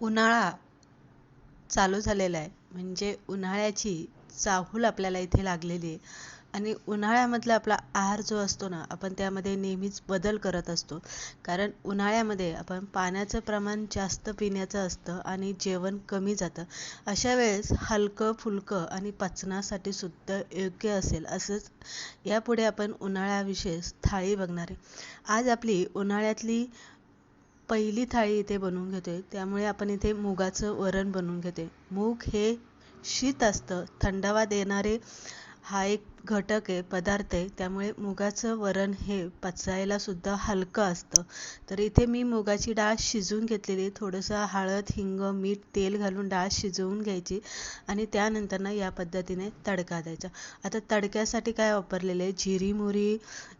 उन्हाळा चालू झालेला आहे. म्हणजे उन्हाळ्याची चाहूल आपल्याला इथे लागलेली आहे. आणि उन्हाळ्यामधला आपला आहार जो असतो ना आपण त्यामध्ये नेहमीच बदल करत असतो. कारण उन्हाळ्यामध्ये आपण पाण्याचं प्रमाण जास्त पिण्याचं असतं आणि जेवण कमी जातं. अशा वेळेस हलकं फुलकं आणि पचनासाठी सुद्धा योग्य असेल असंच यापुढे आपण उन्हाळ्याविषयी थाळी बघणार आहे. आज आपली उन्हाळ्यातली पहिली थाळी इथे बनवून घेतोय. त्यामुळे आपण इथे मुगाचं वरण बनवून घेते मूग हे शीत असतं. थंडावा देणारे हा एक घटक आहे पदार्थ आहे. त्यामुळे मुगाचं वरण हे पचायला सुद्धा हलकं असतं. तर इथे मी मुगाची डाळ शिजवून घेतलेली. थोडंसं हळद हिंग मीठ तेल घालून डाळ शिजवून घ्यायची आणि त्यानंतर ना या पद्धतीने तडका द्यायचा. आता तडक्यासाठी काय वापरलेलं आहे? जिरी मोहरी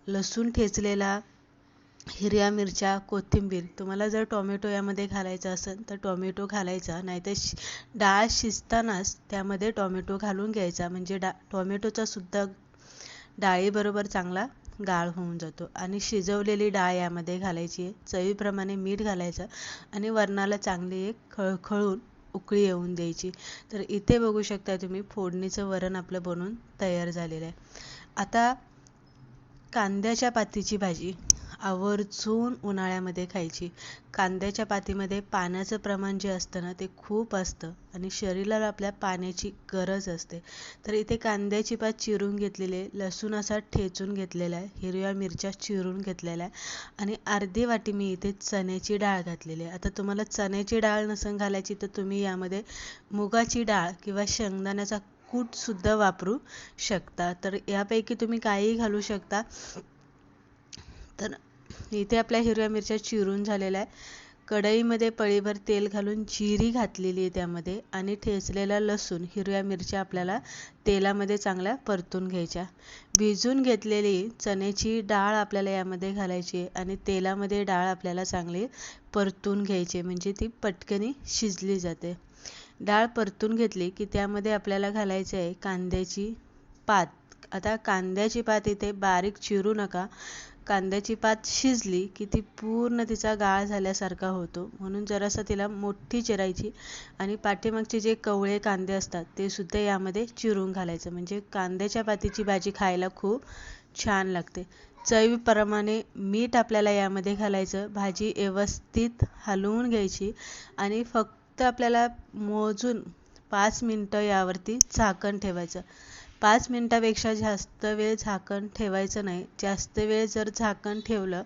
लसूण ठेचलेला हिरव्या मिरच्या कोथिंबीर. तुम्हाला जर टोमॅटो यामध्ये घालायचा असेल तर टोमॅटो घालायचा. नाहीतर शि डाळ शिजतानाच त्यामध्ये टोमॅटो घालून घ्यायचा. म्हणजे डा टोमॅटोचा सुद्धा डाळीबरोबर चांगला गाळ होऊन जातो. आणि शिजवलेली डाळ यामध्ये घालायची. चवीप्रमाणे मीठ घालायचं आणि वरणाला चांगली एक खळखळून उकळी येऊन द्यायची. तर इथे बघू शकता तुम्ही फोडणीचं वरण आपलं बनवून तयार झालेलं आहे. आता कांद्याच्या पातीची भाजी. आवर्जून उन्हाळ्यामध्ये खायची. कांद्याच्या पातीमध्ये पाण्याचं प्रमाण जे असतं ना ते खूप असतं आणि शरीराला आपल्या पाण्याची गरज असते. तर इथे कांद्याची पात चिरून घेतलेली आहे लसूण असा ठेचून घेतलेला आहे हिरव्या मिरच्या चिरून घेतलेल्या आहे आणि अर्धी वाटी मी इथे चण्याची डाळ घातलेली आहे. आता तुम्हाला चण्याची डाळ नसून घालायची तर तुम्ही यामध्ये मुगाची डाळ किंवा शेंगदाण्याचा कूटसुद्धा वापरू शकता. तर यापैकी तुम्ही काहीही घालू शकता. तर इथे आपल्या हिरव्या मिरच्या चिरून झालेल्या आहे कढईमध्ये पळीभर तेल घालून जिरी घातलेली आहे त्यामध्ये आणि ठेचलेला लसूण हिरव्या मिरच्या आपल्याला तेलामध्ये चांगल्या परतून घ्यायच्या. भिजून घेतलेली चण्याची डाळ आपल्याला यामध्ये घालायची आहे आणि तेलामध्ये डाळ आपल्याला चांगली परतून घ्यायची म्हणजे ती पटकनी शिजली जाते. डाळ परतून घेतली की त्यामध्ये आपल्याला घालायचं आहे कांद्याची पात. आता कांद्याची पात इथे बारीक चिरू नका. कांद्याची पात शिजली की ती पूर्ण तिचा गाळ झाल्यासारखा होतो. म्हणून जरासं तिला मोठी चिरायची आणि पाठीमागचे जे कवळे कांदे असतात ते सुद्धा यामध्ये चिरून घालायचं. म्हणजे कांद्याच्या पातीची भाजी खायला खूप छान लागते. चवीप्रमाणे मीठ आपल्याला यामध्ये घालायचं. भाजी व्यवस्थित हलवून घ्यायची आणि फक्त आपल्याला मोजून पाच मिनटं यावरती झाकण ठेवायचं. पाच मिनटापेक्षा जास्त वेळ झाकण ठेवायचं नाही. जास्त वेळ जर झाकण ठेवलं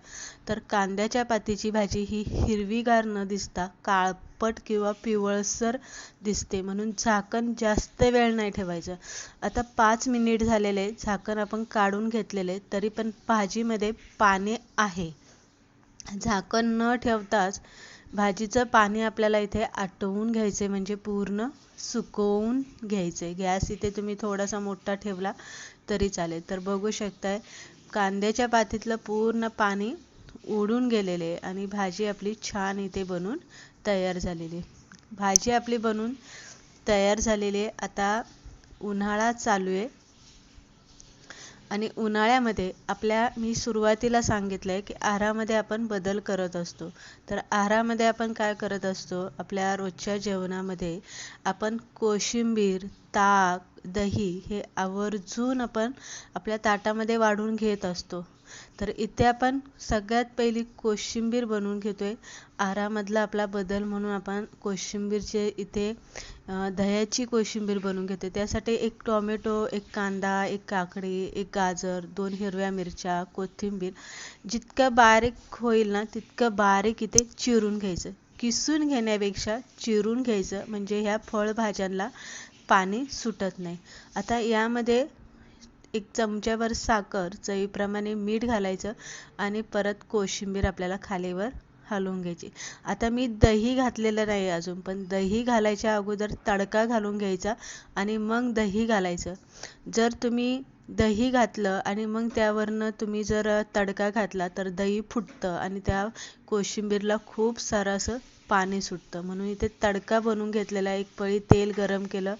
तर कांद्याच्या पातीची भाजी ही हिरवीगार न दिसता काळपट किंवा पिवळसर दिसते. म्हणून झाकण जास्त वेळ नाही ठेवायचं. आता पाच मिनिट झालेले झाकण आपण काढून घेतलेले तरी पण भाजीमध्ये पाने आहे. झाकण न ठेवताच भाजीचं पाणी आपल्याला इथे आटवून घ्यायचे म्हणजे पूर्ण सुकवून घ्यायचे गॅस इथे तुम्ही थोडासा मोठा ठेवला तरी चालेल. तर बघू शकताय कांद्याच्या पातीतलं पूर्ण पाणी ओढून गेलेले आणि भाजी आपली छान इथे बनून तयार झालेली भाजी आपली बनून तयार झालेली आहे. आता उन्हाळा चालू आहे. आणि उन्हाळ्यामध्ये आपल्या मी सुरुवातीला सांगितलं आहे की आहारामध्ये आपण बदल करत असतो. तर आहारामध्ये आपण काय करत असतो? आपल्या रोजच्या जेवणामध्ये आपण कोशिंबीर ताक दही हे आवर्जून आपण आपल्या ताटामध्ये वाढून घेत असतो. तर इथे आपण सगळ्यात पहिली कोशिंबीर बनवून घेतोय. आहारामधला आपला बदल म्हणून आपण कोशिंबीरचे इथे दह्याची कोशिंबीर बनवून घेतो त्यासाठी एक टॉमॅटो एक कांदा एक काकडी एक गाजर दोन हिरव्या मिरच्या कोथिंबीर. जितकं बारीक होईल ना तितकं बारीक इथे चिरून घ्यायचं. किसून घेण्यापेक्षा चिरून घ्यायचं. म्हणजे ह्या फळभाज्यांना पाणी सुटत नाही. आता यामध्ये एक चमच्यावर साखर चवीप्रमाणे मीठ घालायचं आणि परत कोशिंबीर आपल्याला खालीवर हलवून घ्यायची. आता मी दही घातलेलं नाही अजून पण दही घालायच्या अगोदर तडका घालून घ्यायचा आणि मग दही घालायचं. जर तुम्ही दही घातलं आणि मग त्यावरनं तुम्ही जर तडका घातला तर दही फुटतं आणि त्या कोशिंबीरला खूप सारं असं पाणी सुटतं. म्हणून इथे तडका बनवून घेतलेला एक पळी तेल गरम केलं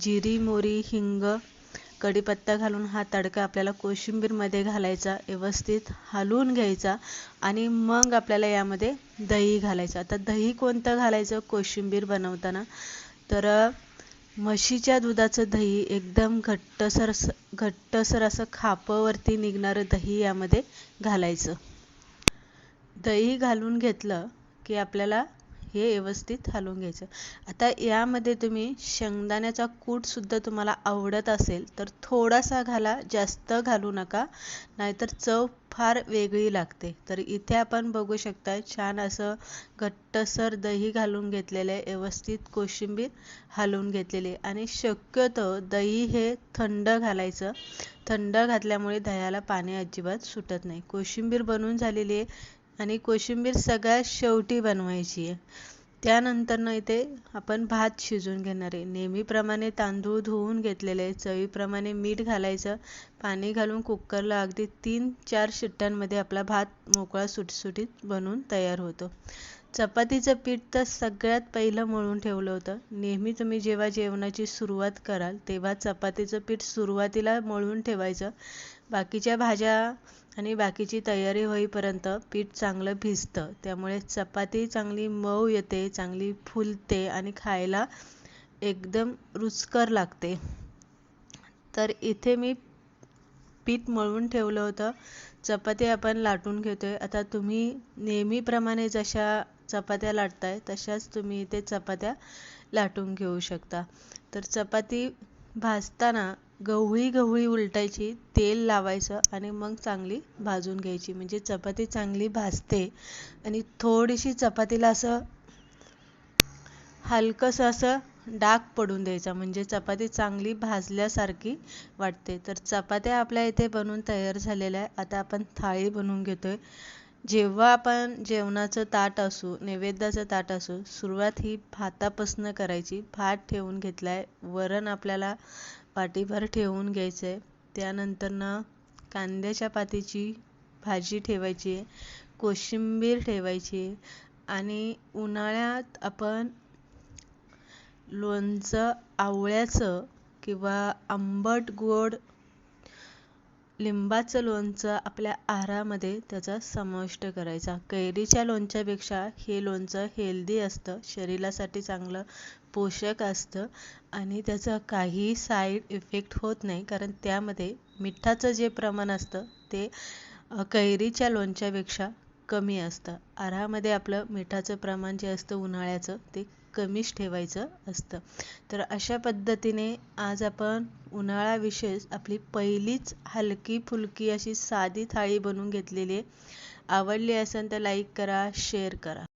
जिरी मोरी हिंग कढीपत्ता घालून हा तडका आपल्याला कोशिंबीरमध्ये घालायचा व्यवस्थित हलवून घ्यायचा आणि मग आपल्याला यामध्ये दही घालायचं. आता दही कोणतं घालायचं? कोशिंबीर बनवताना. तर म्हशीच्या दुधाचं दही एकदम घट्टसर घट्टसर असं खापवरती निघणारं दही यामध्ये घालायचं. दही घालून घेतलं की आपल्याला हे व्यवस्थित हलवून घ्यायचं. आता यामध्ये तुम्ही शेंगदाण्याचा कूटसुद्धा तुम्हाला आवडत असेल तर थोडासा घाला जास्त घालू नका नाहीतर चव फार वेगळी लागते. तर इथे आपण बघू शकता छान असं घट्टसर दही घालून घेतलेलं आहे व्यवस्थित कोशिंबीर हलवून घेतलेली आणि शक्यतो दही हे थंड घालायचं. थंड घातल्यामुळे दह्याला पाणी अजिबात सुटत नाही. कोशिंबीर बनवून झालेली आहे आणि कोशिंबीर सगळ्यात शेवटी बनवायची आहे. त्यानंतर ना इथे आपण भात शिजवून घेणार आहे. नेहमीप्रमाणे तांदूळ धुवून घेतलेले चवीप्रमाणे मीठ घालायचं. पाणी घालून कुकरला अगदी तीन चार शिट्ट्यांमध्ये आपला भात मोकळा सुटसुटीत बनवून तयार होतो. चपातीचं पीठ तर सगळ्यात पहिलं मळून ठेवलं होतं. नेहमी तुम्ही जेव्हा जेवणाची सुरुवात कराल तेव्हा चपातीचं पीठ सुरुवातीला मळून ठेवायचं. बाकीच्या भाज्या आणि बाकीची तयारी होईपर्यंत पीठ चांगलं भिजतं. त्यामुळे चपाती चांगली मऊ येते चांगली फुलते आणि खायला एकदम रुचकर लागते. तर इथे मी पीठ मळून ठेवलं होतं. चपाती आपण लाटून घेतोय. आता तुम्ही नेहमीप्रमाणे जशा चपात्या लाटताय तशाच तुम्ही इथे चपात्या लाटून घेऊ शकता. तर चपाती भाजताना गवळी गवळी उलटायची तेल लावायचं आणि मग चांगली भाजून घ्यायची. म्हणजे चपाती चांगली भाजते आणि थोडीशी चपातीला असं हलकंसं असं डाग पडून द्यायचा. म्हणजे चपाती चांगली भाजल्यासारखी वाटते. तर चपात्या आपल्या इथे बनवून तयार झालेल्या आहे आता आपण थाळी बनवून घेतोय. जेव्हा आपण जेवणाचं ताट असू नैवेद्याचं ताट असू सुरुवात ही भातापासून करायची. भात ठेवून घेतला आहे वरण आपल्याला पाटीभर ठेवून घ्यायचं आहे त्यानंतर ना कांद्याच्या पातीची भाजी ठेवायची आहे कोशिंबीर ठेवायची आहे आणि उन्हाळ्यात आपण लोणचं आवळ्याचं किंवा आंबट गोड लिंबाचं लोणचं आपल्या आहारामध्ये त्याचा समाविष्ट करायचा. कैरीच्या लोणच्यापेक्षा हे लोणचं हेल्दी असतं शरीरासाठी चांगलं पोषक असतं आणि त्याचं काही साईड इफेक्ट होत नाही. कारण त्यामध्ये मिठाचं जे प्रमाण असतं ते कैरीच्या लोणच्यापेक्षा कमी असतं. आहारामध्ये आपलं मिठाचं प्रमाण जे असतं उन्हाळ्याचं ते कमीच ठेवायचं असतं. तर अशा पद्धतीने आज आपण उन्हाळा विशेष आपली पहिलीच हलकी फुलकी अशी साधी थाळी बनवून घेतलेली आहे. आवडली असेल तर लाईक करा शेअर करा.